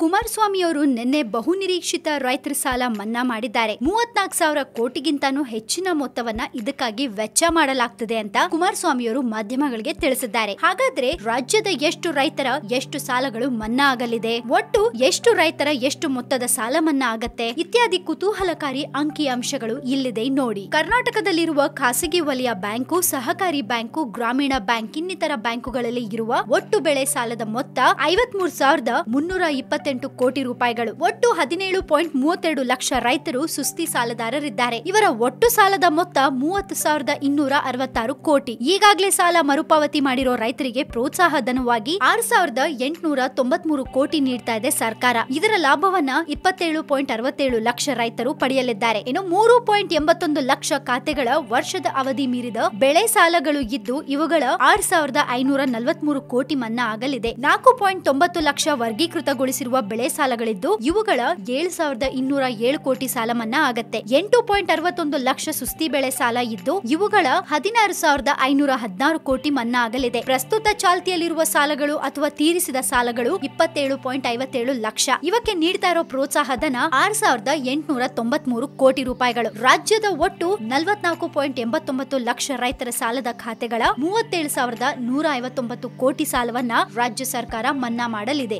ಕುಮಾರಸ್ವಾಮಿ ಅವರು ನಿನ್ನೆ ಬಹುನಿರೀಕ್ಷಿತ ರೈತರ ಸಾಲ ಮನ್ನಾ ಮಾಡಿದ್ದಾರೆ. ಮೂವತ್ನಾಲ್ಕು ಸಾವಿರ ಕೋಟಿಗಿಂತಾನೂ ಹೆಚ್ಚಿನ ಮೊತ್ತವನ್ನ ಇದಕ್ಕಾಗಿ ವೆಚ್ಚ ಮಾಡಲಾಗ್ತದೆ ಅಂತ ಕುಮಾರಸ್ವಾಮಿಯವರು ಮಾಧ್ಯಮಗಳಿಗೆ ತಿಳಿಸಿದ್ದಾರೆ. ಹಾಗಾದ್ರೆ ರಾಜ್ಯದ ಎಷ್ಟು ರೈತರ ಎಷ್ಟು ಸಾಲಗಳು ಮನ್ನಾ ಆಗಲಿದೆ? ಒಟ್ಟು ಎಷ್ಟು ರೈತರ ಎಷ್ಟು ಮೊತ್ತದ ಸಾಲ ಮನ್ನಾ ಆಗತ್ತೆ? ಇತ್ಯಾದಿ ಕುತೂಹಲಕಾರಿ ಅಂಕಿ ಅಂಶಗಳು ಇಲ್ಲಿದೆ ನೋಡಿ. ಕರ್ನಾಟಕದಲ್ಲಿರುವ ಖಾಸಗಿ ವಲಯ ಬ್ಯಾಂಕು, ಸಹಕಾರಿ ಬ್ಯಾಂಕು, ಗ್ರಾಮೀಣ ಬ್ಯಾಂಕ್ ಇನ್ನಿತರ ಬ್ಯಾಂಕುಗಳಲ್ಲಿ ಇರುವ ಒಟ್ಟು ಬೆಳೆ ಸಾಲದ ಮೊತ್ತ ಐವತ್ ಮೂರ್ ಸಾವಿರದ ಮುನ್ನೂರ ಇಪ್ಪತ್ತೆಂಟು ಕೋಟಿ ರೂಪಾಯಿಗಳು. ಒಟ್ಟು ಹದಿನೇಳು ಪಾಯಿಂಟ್ ಮೂವತ್ತೆರಡು ಲಕ್ಷ ರೈತರು ಸುಸ್ತಿ ಸಾಲದಾರರಿದ್ದಾರೆ. ಇವರ ಒಟ್ಟು ಸಾಲದ ಮೊತ್ತ ಮೂವತ್ತು ಸಾವಿರದ ಇನ್ನೂರ ಅರವತ್ತಾರು ಕೋಟಿ. ಈಗಾಗಲೇ ಸಾಲ ಮರುಪಾವತಿ ಮಾಡಿರೋ ರೈತರಿಗೆ ಪ್ರೋತ್ಸಾಹ ಧನವಾಗಿ ಆರ್ ಸಾವಿರದ ಎಂಟುನೂರ ತೊಂಬತ್ಮೂರು ಕೋಟಿ ನೀಡ್ತಾ ಇದೆ ಸರ್ಕಾರ. ಇದರ ಲಾಭವನ್ನ ಇಪ್ಪತ್ತೇಳು ಪಾಯಿಂಟ್ ಅರವತ್ತೇಳು ಲಕ್ಷ ರೈತರು ಪಡೆಯಲಿದ್ದಾರೆ. ಇನ್ನು ಮೂರು ಪಾಯಿಂಟ್ ಎಂಬತ್ತೊಂದು ಲಕ್ಷ ಖಾತೆಗಳ ವರ್ಷದ ಅವಧಿ ಮೀರಿದ ಬೆಳೆ ಸಾಲಗಳು ಇದ್ದು, ಇವುಗಳ ಆರ್ ಸಾವಿರದ ಐನೂರ ನಲವತ್ಮೂರು ಕೋಟಿ ಮನ್ನಾ ಆಗಲಿದೆ. ನಾಲ್ಕು ಪಾಯಿಂಟ್ ತೊಂಬತ್ತು ಲಕ್ಷ ವರ್ಗೀಕೃತಗೊಳಿಸಿರುವ ಬೆಳೆ ಸಾಲಗಳಿದ್ದು ಇವುಗಳ ಏಳು ಸಾವಿರದ ಇನ್ನೂರ ಏಳು ಕೋಟಿ ಸಾಲ ಮನ್ನಾ ಆಗತ್ತೆ. ಎಂಟು ಪಾಯಿಂಟ್ ಅರವತ್ತೊಂದು ಲಕ್ಷ ಸುಸ್ತಿ ಬೆಳೆ ಸಾಲ ಇದ್ದು ಇವುಗಳ ಹದಿನಾರು ಸಾವಿರದ ಐನೂರ ಹದಿನಾರು ಕೋಟಿ ಮನ್ನಾ ಆಗಲಿದೆ. ಪ್ರಸ್ತುತ ಚಾಲ್ತಿಯಲ್ಲಿರುವ ಸಾಲಗಳು ಅಥವಾ ತೀರಿಸಿದ ಸಾಲಗಳು ಇಪ್ಪತ್ತೇಳು ಪಾಯಿಂಟ್ ಐವತ್ತೇಳು ಲಕ್ಷ. ಇವಕ್ಕೆ ನೀಡ್ತಾ ಇರೋ ಪ್ರೋತ್ಸಾಹ ಧನ ಆರ್ ಸಾವಿರದ ಎಂಟುನೂರ ತೊಂಬತ್ಮೂರು ಕೋಟಿ ರೂಪಾಯಿಗಳು. ರಾಜ್ಯದ ಒಟ್ಟು ನಲವತ್ನಾಲ್ಕು ಪಾಯಿಂಟ್ ಎಂಬತ್ತೊಂಬತ್ತು ಲಕ್ಷ ರೈತರ ಸಾಲದ ಖಾತೆಗಳ ಮೂವತ್ತೇಳು ಸಾವಿರದ ನೂರ ಐವತ್ತೊಂಬತ್ತು ಕೋಟಿ ಸಾಲವನ್ನ ರಾಜ್ಯ ಸರ್ಕಾರ ಮನ್ನಾ ಮಾಡಲಿದೆ.